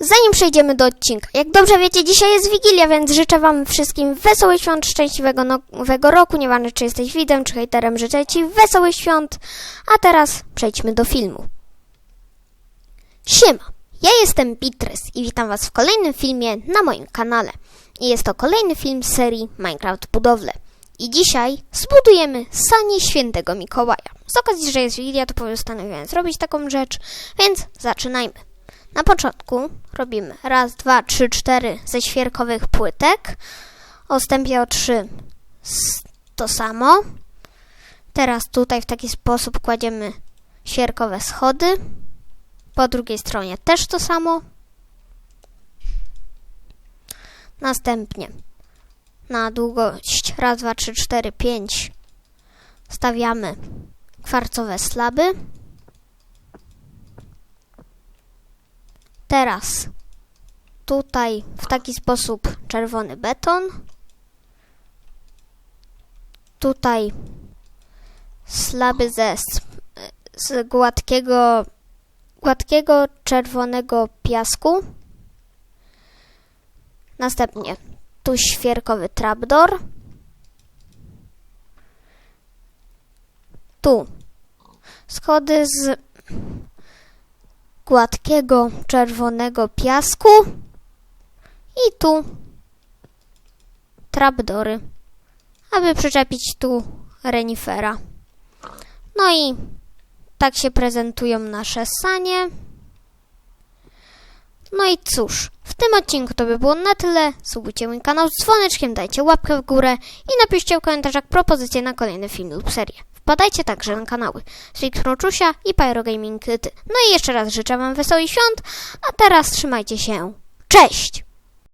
Zanim przejdziemy do odcinka, jak dobrze wiecie, dzisiaj jest Wigilia, więc życzę Wam wszystkim wesołych świąt, szczęśliwego nowego roku. Nieważne, czy jesteś widzem, czy hejterem, życzę Ci wesołych świąt. A teraz przejdźmy do filmu. Siema, ja jestem Beatrice i witam Was w kolejnym filmie na moim kanale. I jest to kolejny film z serii Minecraft Budowle. I dzisiaj zbudujemy sanie świętego Mikołaja. Z okazji, że jest Wigilia, to postanowiłem zrobić taką rzecz, więc zaczynajmy. Na początku robimy raz, dwa, trzy, cztery ze świerkowych płytek. Odstępie o trzy to samo. Teraz tutaj w taki sposób kładziemy świerkowe schody. Po drugiej stronie też to samo. Następnie na długość raz, dwa, trzy, cztery, pięć stawiamy kwarcowe slaby. Teraz tutaj w taki sposób czerwony beton. Tutaj slaby ze z gładkiego, gładkiego czerwonego piasku. Następnie tu świerkowy trapdoor. Tu schody z gładkiego czerwonego piasku i tu trapdory, aby przyczepić tu renifera. No i tak się prezentują nasze sanie. No i cóż, w tym odcinku to by było na tyle. Subujcie mój kanał z dzwoneczkiem, dajcie łapkę w górę i napiszcie w komentarzach propozycje na kolejny film lub serię. Wpadajcie także na kanały Sweet Proczusia i Pyro Gaming Ty. No i jeszcze raz życzę Wam wesołych świąt, a teraz trzymajcie się. Cześć!